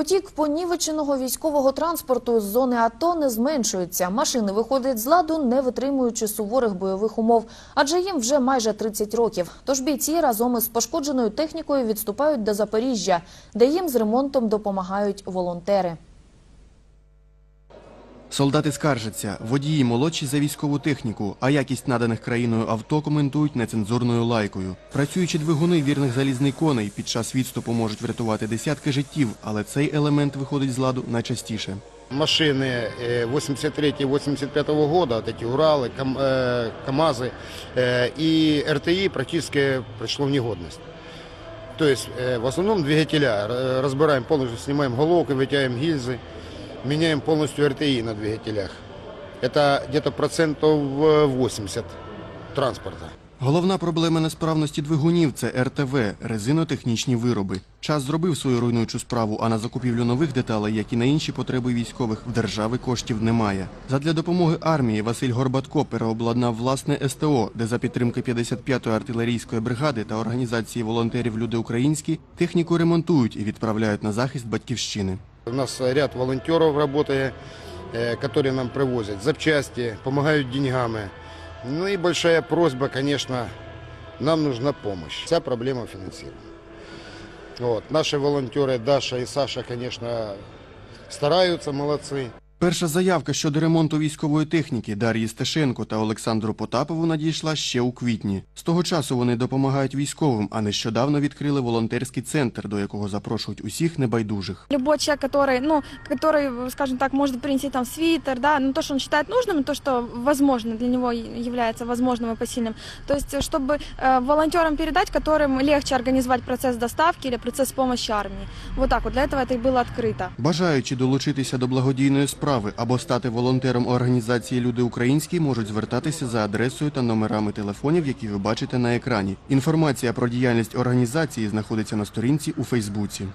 Потік понівеченого військового транспорту з зони АТО не зменшується. Машини виходять з ладу, не витримуючи суворих бойових умов, адже їм вже майже 30 років. Тож бійці разом із пошкодженою технікою відступають до Запоріжжя, де їм з ремонтом допомагають волонтери. Солдати скаржаться, водії молодші за військову техніку, а якість наданих країною авто коментують нецензурною лайкою. Працюючі двигуни вірних залізний коней під час відступу можуть врятувати десятки життів, але цей елемент виходить з ладу найчастіше. Машины 83-85 года, вот эти Уралы, Кам- э, КАМАЗы э, и РТИ практически пришло в негодность. То есть э, в основном двигателя э, разбираем полностью, снимаем головки, вытягиваем гильзы, меняем полностью РТИ на двигателях. Это где-то процентов э, 80 транспорта. Головна проблема несправності двигунів це РТВ – резинотехнічні вироби. Час зробив свою руйнуючу справу, а на закупівлю нових деталей, як і на інші потреби військових, в держави коштів немає. Задля допомоги армії Василь Горбатко переобладнав власне СТО, де за підтримки 55-ї артилерійської бригади та організації волонтерів «Люди українські» техніку ремонтують і відправляють на захист батьківщини. У нас ряд волонтеров работает, э, которые нам привозят запчасти, помогают деньгами. Ну и большая просьба, конечно, нам нужна помощь. Вся проблема финансирования. Вот. Наши волонтеры Даша и Саша, конечно, стараются, молодцы. Перша заявка щодо ремонту військової техніки Дар'ї Стешенко та Олександру Потапову надійшла ще у квітні. З того часу вони допомагають військовим, а нещодавно відкрили волонтерський центр, до якого запрошують усіх небайдужих. Любой человек, который, ну, который, скажем так, может принести там свитер, да, ну, то, что он считает нужным, и то, что возможно для него является возможным и посильным. То есть, чтобы э, волонтерам передать, которым легче организовать процесс доставки или процесс помощи армии. Вот так вот, для этого это и было открыто. Бажаючи долучитися до благодійної справи або стати волонтером організації Люди Українські можуть звертатися за адресою та номерами телефонів, які ви бачите на екрані. Інформація про діяльність організації знаходиться на сторінці у Фейсбуці.